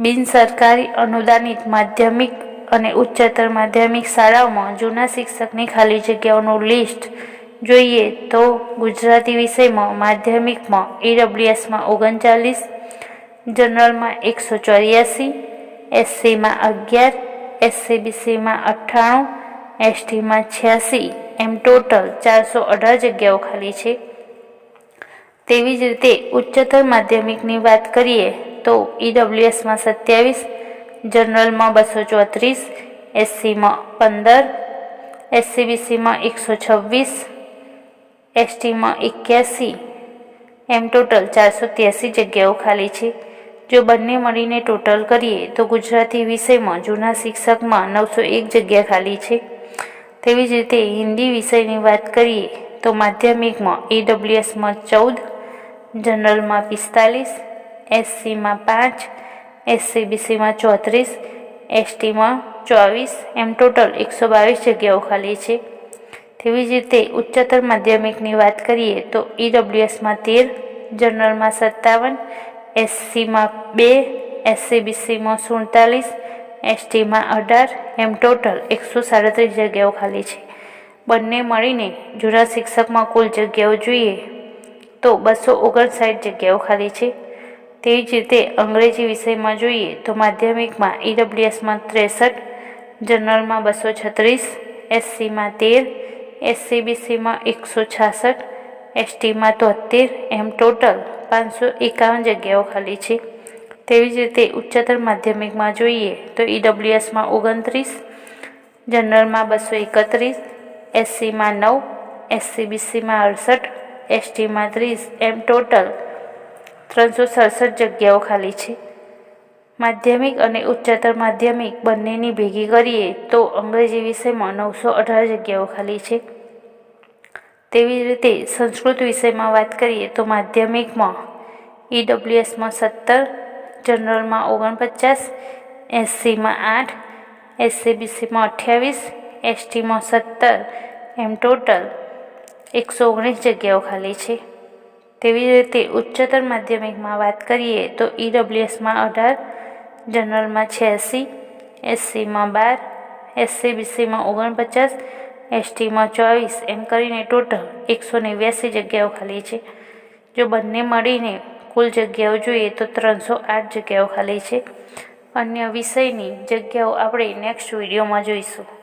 બિન સરકારી અનુદાનિત માધ્યમિક અને ઉચ્ચતર માધ્યમિક શાળાઓમાં જૂના શિક્ષકની ખાલી જગ્યાઓનું લિસ્ટ જોઈએ તો ગુજરાતી વિષયમાં માધ્યમિકમાં ઈડબ્લ્યુએસમાં ઓગણચાલીસ, જનરલમાં એકસો ચોર્યાસી, એસસીમાં અગિયાર, એસસીબીસીમાં અઠ્ઠાણું, એસટીમાં છ્યાસી, એમ ટોટલ ચારસો અઢાર જગ્યાઓ ખાલી છે. તેવી જ રીતે ઉચ્ચતર માધ્યમિકની વાત કરીએ તો ઈડબ્લ્યુએસમાં સત્યાવીસ, જનરલમાં બસો ચોત્રીસ એસસીમાં પંદર એસસીબીસીમાં એકસો છવ્વીસ એસટીમાં એક્યાસી, એમ ટોટલ ચારસો ત્યાસી જગ્યાઓ ખાલી છે. જો બંને મળીને ટોટલ કરીએ તો ગુજરાતી વિષયમાં જૂના શિક્ષકમાં નવસો એક જગ્યા ખાલી છે. તેવી જ રીતે હિન્દી વિષયની વાત કરીએ તો માધ્યમિકમાં ઈડબ્લ્યુએસમાં ચૌદ, જનરલમાં પિસ્તાલીસ એસસીમાં પાંચ, એસસીબીસીમાં ચોત્રીસ, એસટીમાં ચોવીસ, એમ ટોટલ એકસો બાવીસ જગ્યાઓ ખાલી છે. તેવી જ રીતે ઉચ્ચતર માધ્યમિકની વાત કરીએ તો ઈડબ્લ્યુએસમાં તેર, જનરલમાં સત્તાવન, એસસીમાં બે, એસસીબીસીમાં સુડતાલીસ, એસટીમાં અઢાર, એમ ટોટલ એકસો સાડત્રીસ જગ્યાઓ ખાલી છે. બંને મળીને જૂના શિક્ષકમાં કુલ જગ્યાઓ જોઈએ તો બસો ઓગણસાઠ જગ્યાઓ ખાલી છે. તેવી જ રીતે અંગ્રેજી વિષયમાં જોઈએ તો માધ્યમિકમાં ઈડબ્લ્યુએસમાં ત્રેસઠ, જનરલમાં બસો છત્રીસ, એસસીમાં તેર, એસસીબીસીમાં એકસો છાસઠ, એસટીમાં તોતેર એમ ટોટલ પાંચસો એકાવન જગ્યાઓ ખાલી છે. તેવી જ રીતે ઉચ્ચતર માધ્યમિકમાં જોઈએ તો ઈડબ્લ્યુએસમાં ઓગણત્રીસ, જનરલમાં બસો એકત્રીસ, એસસીમાં નવ, એસસીબીસીમાં અડસઠ, એસટીમાં ત્રીસ, એમ ટોટલ ત્રણસો સડસઠ જગ્યાઓ ખાલી છે. માધ્યમિક અને ઉચ્ચતર માધ્યમિક બંનેની ભેગી કરીએ તો અંગ્રેજી વિષયમાં નવસો અઢાર જગ્યાઓ ખાલી છે. તેવી રીતે સંસ્કૃત વિષયમાં વાત કરીએ તો માધ્યમિકમાં ઈડબ્લ્યુએસમાં સત્તર, જનરલમાં ઓગણપચાસ, એસસીમાં આઠ, એસસીબીસીમાં અઠ્યાવીસ, એસટીમાં સત્તર, એમ ટોટલ એકસો ઓગણીસ જગ્યાઓ ખાલી છે. તેવી રીતે ઉચ્ચતર માધ્યમિકમાં વાત કરીએ તો ઈડબ્લ્યુએસમાં અઢાર, જનરલમાં છ્યાસી એસસીમાં બાર એસસીબીસીમાં ઓગણપચાસ એસટીમાં ચોવીસ, એમ કરીને ટોટલ એકસો નેવ્યાસી જગ્યાઓ ખાલી છે. જો બંને મળીને કુલ જગ્યાઓ જોઈએ તો ત્રણસો આઠ જગ્યાઓ ખાલી છે. અન્ય વિષયની જગ્યાઓ આપણે નેક્સ્ટ વિડીયોમાં જોઈશું.